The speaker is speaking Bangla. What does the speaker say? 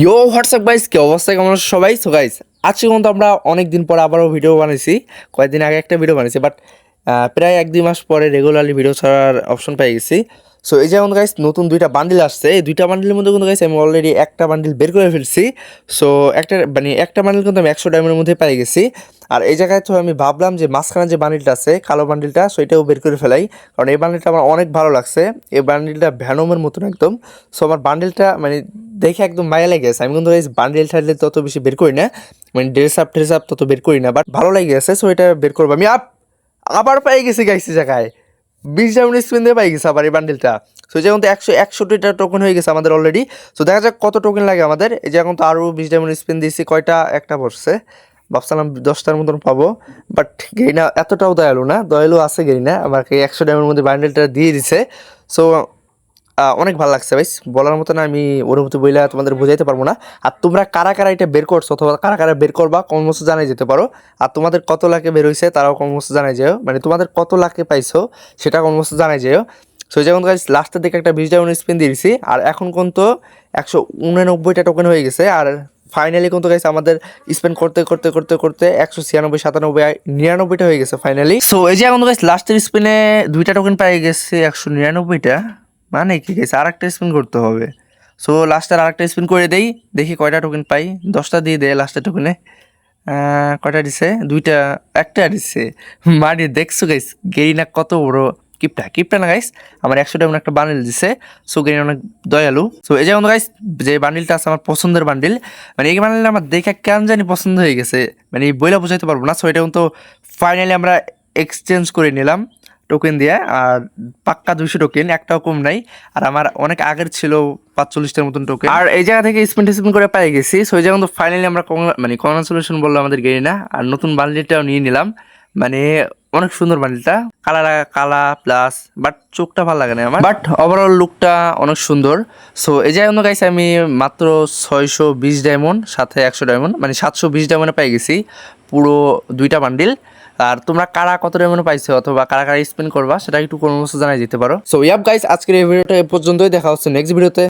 ইয়ো হোয়াটসঅ্যাপ গাইস কি অবস্থা? কেমন সবাই? সো গাইস আজকে কিন্তু আমরা অনেক দিন পর আবারও ভিডিও বানিয়েছি কয়েকদিন আগে একটা ভিডিও বানিয়েছি বাট প্রায় এক দুই মাস পরে রেগুলারলি ভিডিও ছাড়ার অপশন পেয়ে গেছি। সো এই যেমন গাইস নতুন দুইটা বান্ডিল আসছে। এই দুইটা বান্ডিলের মধ্যে কিন্তু গাইস আমি অলরেডি একটা বান্ডিল বের করে ফেলছি। সো একটা মানে একটা বান্ডিল কিন্তু আমি একশো ডায়মন্ডের মধ্যে পেয়ে গেছি। আর এই জায়গায় তো আমি ভাবলাম যে মাঝখানে যে বান্ডিলটা আছে, কালো বান্ডিলটা সেটাও বের করে ফেলাই। কারণ এই বান্ডিলটা আমার অনেক ভালো লাগছে। এই বান্ডিলটা ভ্যানোমের মতন একদম। সো আমার বান্ডিলটা মানে দেখে একদম মায়া লেগে গেছে। আমি কিন্তু বান্ডিল টাইডেল তত বেশি বের করি না। মানে ড্রেস আপ ড্রেস আপ তত বের করি না। বাট ভালো লেগে গেছে সো এটা বের করব। আমি আপ আবার পেয়ে গেছি গাইছি জায়গায়। বিশ ডাউন স্পিন দিয়ে পাই গেছে আবার এই বান্ডিলটা সো যে এখন তো একশো একষট্টিটা টোকেন হয়ে গেছে আমাদের অলরেডি সো দেখা যাক কত টোকেন লাগে আমাদের। এই যে এখন তো আরও বিশ ডায়মন্ড স্পিন দিয়েছি, কয়টা? একটা বসছে ভাবছিলাম দশটার মতন পাবো। বাট গেরিনা এতটাও দয়ালু না। দয়ালু আছে গেরিনা আমাকে একশো ডায়মন্ডের মধ্যে বান্ডেলটা দিয়ে দিছে। সো অনেক ভালো লাগছে ভাই। বলার মতো না আমি অনুভূতি বইলে তোমাদের বোঝাইতে পারব না। আর তোমরা কারা কারা এটা বের করছ অথবা কারা কারা বের করবা কমর্স জানাই যেতে পারো। আর তোমাদের কত লাখে বের হয়েছে তারাও কমর্স জানাই যেও। মানে তোমাদের কত লাখে পাইছো সেটা কমর্স জানাই যেও। সো যেমন গাইজ লাস্টের দিকে একটা বিশ ডাউন স্পিন দিয়েছি আর এখন কিন্তু একশো উননব্বইটা টোকেন হয়ে গেছে। আর ফাইনালি কিন্তু গাইছে আমাদের স্পেন্ড করতে করতে করতে করতে একশো ছিয়ানব্বই, সাতানব্বই নিরানব্বইটা হয়ে গেছে ফাইনালি সো এই যে এখন গাইছে লাস্টের স্পিনে দুইটা টোকেন পেয়ে গেছে একশো নিরানব্বইটা। মানে কি গেছে আর একটা স্পিন করতে হবে। সো লাস্টের আর একটা স্পিন করে দেই। দেখি কয়টা টোকেন পাই। দশটা দিয়ে দেয় লাস্টের টোকেনে কয়টা দিছে? দুইটা, একটা দিছে। মারি, দেখছ গাইস গেরিনা কত বড় কিপটা। কিপটা না গাইস আমার একশো টাকা একটা বান্ডিল দিছে। সো গেরিনা অনেক দয়ালু। সো এই যেমন গাইস যে বান্ডিলটা আছে আমার পছন্দের বান্ডিল মানে এই বান্ডিলটা আমার দেখে কেন জানি পছন্দ হয়ে গেছে। মানে এই বইলা বোঝাইতে পারব না। সো এটা কিন্তু ফাইনালি আমরা এক্সচেঞ্জ করে নিলাম। টোকেন দিয়ে আর পাক্কা দুইশো টোকেন একটাও কম নাই। আর আমার অনেক আগের ছিল পাঁচচল্লিশটার মতন টোকেন আর এই জায়গা থেকে স্পেন্ড স্পেন্ড করে পেয়ে গেছি। সো এই জায়গা কিন্তু ফাইনালি আমরা মানে কংগ্রাচুলেশন বলল আমাদের গেরিনা আর নতুন বান্ডিলটাও নিয়ে নিলাম। মানে অনেক সুন্দর বান্ডিলটা কালার কালা প্লাস বাট চোখটা ভালো লাগে না আমার। বাট ওভারঅল লুকটা অনেক সুন্দর। সো এই জায়গায় গাইছে আমি মাত্র ছয়শো বিশ ডায়মন্ড সাথে একশো ডায়মন্ড মানে সাতশো বিশ ডায়মন্ডে পাই গেছি। পুরো দুইটা বান্ডিল আর তোমরা কারা কত রেমন পাইছো অথবা কারা কারা স্পেন্ড করবা, সেটা একটু কোনো জানাই দিতে পারো। সো ইয়াব গাইস আজকের এই ভিডিওটা এ পর্যন্তই, দেখা হচ্ছে নেক্সট ভিডিওতে